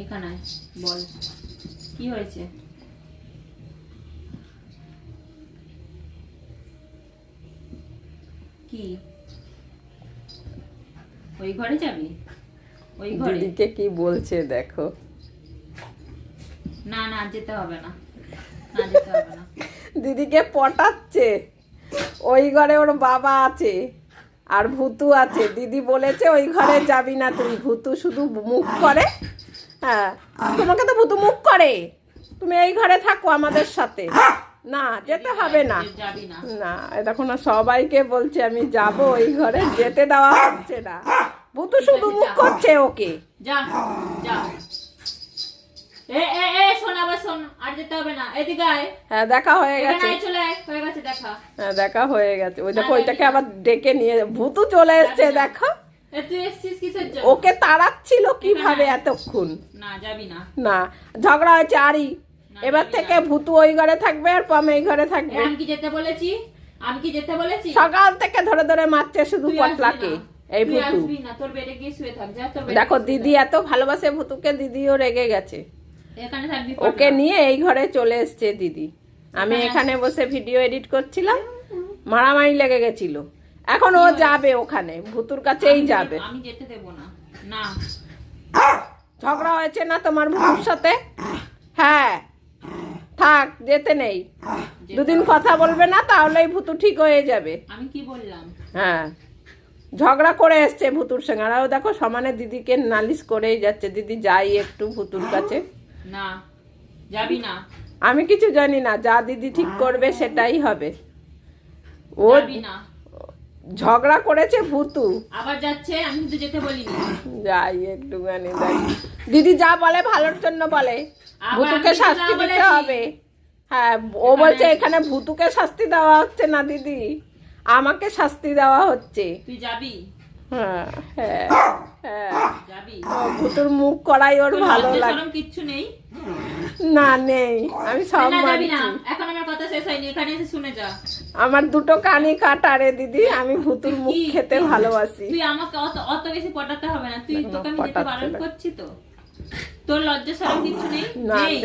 এখানে বল। কি হয়েছে? কি? ওই ঘরে যাবি? ওই ঘরে? দিদিকে কি বলছে দেখো। না না যেতে হবে না। না যেতে হবে না। দিদিকে পটাচ্ছে। ওই ঘরে ওর বাবা আছে আর ভুতু আছে। দিদি বলেছে ওই ঘরে যাবি না তুই। ভুতু শুধু মুখ করে হ্যাঁ তোমাকে তো ভুতু মুখ করে। তুমি এই ঘরে থাকো আমাদের সাথে। না যেতে হবে না। না দেখো না সবাইকে বলছে আমি যাব ওই ঘরে যেতে দেওয়া হচ্ছে না। ভুতু শুধু মুখ করছে ওকে। যা যা। এ এ এ শোন আবার শোন আর যেতে হবে না। এদিকে আয়। হ্যাঁ দেখা হয়ে গেছে। চলে হয়ে গেছে দেখা। হ্যাঁ দেখা হয়ে গেছে। ওই দেখো ওইটাকে আবার ডেকে নিয়ে ভুতু চলে এসছে দেখো। ওকে তাড়াচ্ছিল কীভাবে এতক্ষণ? না যাবি না। না ঝগড়া হয়েছে আরই। এবার থেকে ভুতু ওই ঘরে থাকবে আর পাম এই ঘরে থাকবে। আমি কি যেতে বলেছি? আমি কি যেতে বলেছি? সকাল থেকে ধরে ধরে মারছে শুধু পটলাকে এই ভুতু। তোর বেডে গিয়ে শুয়ে থাক যা তোর দেখো দিদি এত ভালোবাসে ভুতুকে দিদিও রেগে গেছে। এখানে থাকবি ওকে নিয়ে এই ঘরে চলে এসছে দিদি। আমি এখানে বসে ভিডিও এডিট করছিলাম মারামারি লেগে গেছিল। এখন ও যাবে ওখানে ভুতুর কাছেই যাবে। আমি যেতে দেব না। না। ঝগড়া হয়েছে না তোমার ভুতুর সাথে? হ্যাঁ। থাক যেতে নেই। দুদিন কথা বলবে না তাহলেই ভুতু ঠিক হয়ে যাবে। আমি কি বললাম? হ্যাঁ। ঝগড়া করে এসছে ভুতুর সঙ্গে। আর দেখো সমানে দিদিকে নালিশ করেই যাচ্ছে। দিদি যাই একটু ভুতুর কাছে। না। যাবি না। আমি কিছু জানি না যা দিদি ঠিক করবে সেটাই হবে। ও না। ঝগড়া করেছে ভুতু। আবার যাচ্ছে আমি তো যেতে বলিনি। যাই একটুখানি যাই। দিদি যা বলে ভালোর জন্য বলে। ভুতুকে শাস্তি দিতে হবে। হ্যাঁ ও বলছে এখানে ভুতুকে শাস্তি দেওয়া হচ্ছে না দিদি। আমাকে শাস্তি দেওয়া হচ্ছে। তুই যাবি? হ্যাঁ হ্যাঁ। হ্যাঁ ভুতুর মুখ করাই ওর ভালো লাগে কিচ্ছু নেই? না নেই। আমি সব এখন আমার কথা শেষ হয়নি এখানে এসে শুনে যা। আমার দুটো কানি কাটা রে দিদি। আমি ভুতুর মুখ খেতে ভালোবাসি। তুই আমাকে অত অত বেশি পটাতে হবে না। তুই দেখো না, তোকে আমি যেতে বারণ করছি তো। তোর লজ্জা শরম কিচ্ছু নেই? না নেই।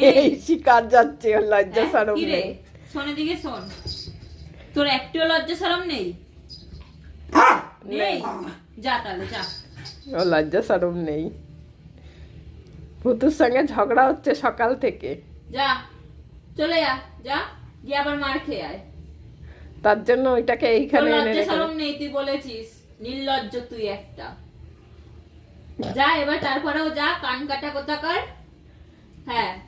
নেই। শিকার যাচ্ছে ওর লজ্জা হ্যাঁ, সরম? নেই। শোন এদিকে শোন। তোর একটুও লজ্জা শরম নেই? নেই। যা তাহলে যা। ও লজ্জা সরম নেই। ভুতুর সঙ্গে ঝগড়া হচ্ছে সকাল থেকে। যা চলে যা যা গিয়ে আবার মার খেয়ে আয়। তার জন্য ওইটাকে এইখানে এনে রেখে শরম নেই তুই বলেছিস। নির্লজ্জ তুই একটা। যা এবার তারপরেও যা কান কাটা কোথাকার। হ্যাঁ।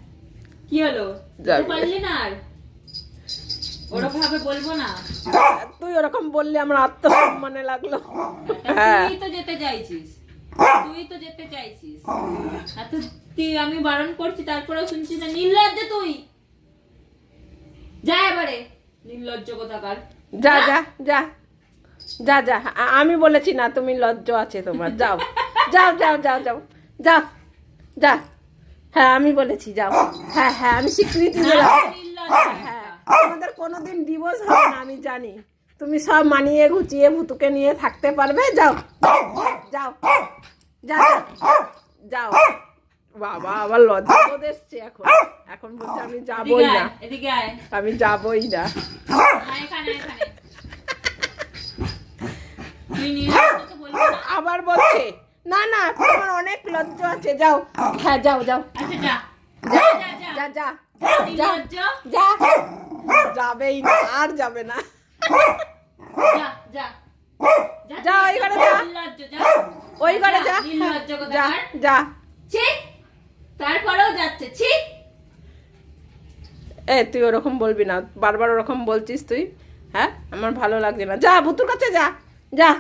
কি হলো? যেতে পারলি না আর? ওরকম বলব না? তুই ওরকম বললে আমার আত্মসম্মানে লাগল। হ্যাঁ। তুই তো যেতে চাইছিস। তুই তো যেতে চাইছিস। আর তুই আমি বারণ করছি তারপরেও না। নির্লজ্জ তুই। যা এবারে। নির্লজ্জ কোথাকার। যা যা যা। যা যা। আমি বলেছি না তুমি লজ্জ আছে তোমার। যাও। যাও যাও যাও যাও। যাও যা। হ্যাঁ আমি বলেছি যাও। হ্যাঁ হ্যাঁ আমি স্বীকৃতি দিলাম। হ্যাঁ। তোমাদের কোনোদিন ডিভোর্স হবে না আমি জানি। তুমি সব মানিয়ে গুছিয়ে ভুতুকে নিয়ে থাকতে পারবে? যাও। যাও। যাও। যাও। বাবা আবার লজ্জা বোধ এসছে এখন। এখন বলছে আমি যাবই না। আমি যাবই না। বলবি না। আবার বলছে না না তোমার অনেক লজ্জা আছে যাও। হ্যাঁ যাও যাও। আচ্ছা যা। যা যা যা। যা। যাবেই না আর যাবে না। যা যা। যা, ওই ঘরে যা। ওই ঘরে যা যা। যা তারপরেও যাচ্ছে ছি। এ তুই ওরকম বলবি না বারবার ওরকম বলছিস তুই। হ্যাঁ আমার ভালো লাগছে না। যা ভুতুর কাছে যা যা।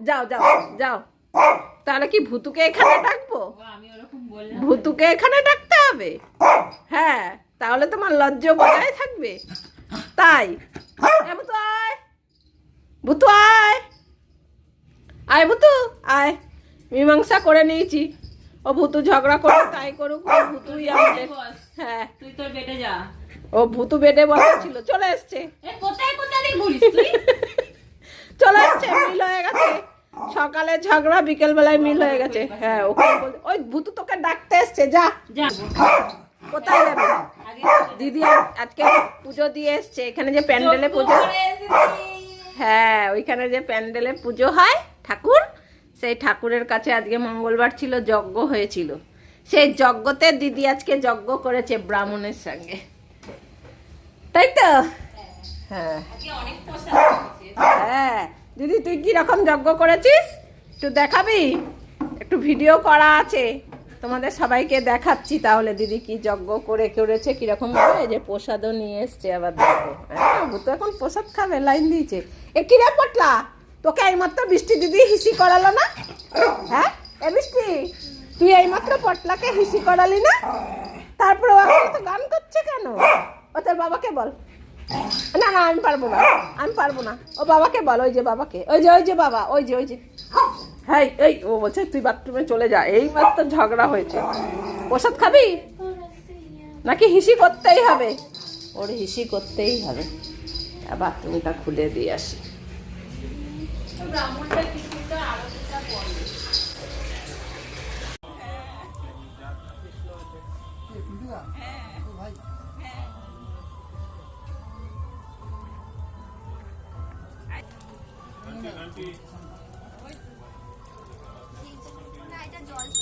যাও যাও যাও। তাহলে কি ভুতুকে এখানে ডাকবো? ভুতুকে এখানে ডাকতে হবে? হ্যাঁ। তাহলে তোমার লজ্জ বজায় থাকবে। তাই ভুতু আয়। ভুতু আয়। আয় ভুতু আয়। মীমাংসা করে নিয়েছি। ও ভুতু ঝগড়া করে তাই করুক ভুতুই আমাদের। হ্যাঁ। তুই তোর বেটে যা। ও ভুতু বেডে বসা ছিল চলে এসছে। চলে এসছে মিল হয়ে গেছে। সকালে ঝগড়া বিকেল বেলায় মিল হয়ে গেছে। হ্যাঁ ওখানে ওই ভুতু তোকে ডাকতে এসছে যা। কোথায় যাবে? দিদি আজকে পুজো দিয়ে এসছে। এখানে যে প্যান্ডেলে পুজো হ্যাঁ ওইখানে যে প্যান্ডেলে পুজো হয় ঠাকুর সেই ঠাকুরের কাছে আজকে মঙ্গলবার ছিল যজ্ঞ হয়েছিল। সেই যজ্ঞতে দিদি আজকে যজ্ঞ করেছে ব্রাহ্মণের সঙ্গে। তাই তো? হ্যাঁ। হ্যাঁ। দিদি তুই কি রকম যজ্ঞ করেছিস? একটু দেখাবি? একটু ভিডিও করা আছে। তোমাদের সবাইকে দেখাচ্ছি তাহলে, দিদি কি যজ্ঞ করে করেছে, কীরকম ভাবে? এই যে প্রসাদও নিয়ে এসছে আবার দেখো। হ্যাঁ তো এখন প্রসাদ খাবে, লাইন দিয়েছে। এ কি রে পটলা? তোকে এইমাত্র বৃষ্টি দিদি হিসি করালো না? হ্যাঁ এ বৃষ্টি? তুই এইমাত্র পটলাকে হিসি করালি না? তারপরে তো গান করছে কেন? ও তোর বাবাকে বল। না না, আমি পারব না, আমি পারব না। ও বাবাকে বল, ওই যে বাবাকে। ওই যে ওই যে বাবা, ওই যে ওই যে। হ্যাঁ এই, ও বলছে, তুই বাথরুমে চলে যা। এই মাত্র ঝগড়া হয়েছে। প্রসাদ খাবি? নাকি হিসি করতেই হবে? ওর হিসি করতেই হবে। বাথরুমটা খুলে দিয়ে আসি। ব্রাহ্মণটা কিছুটা also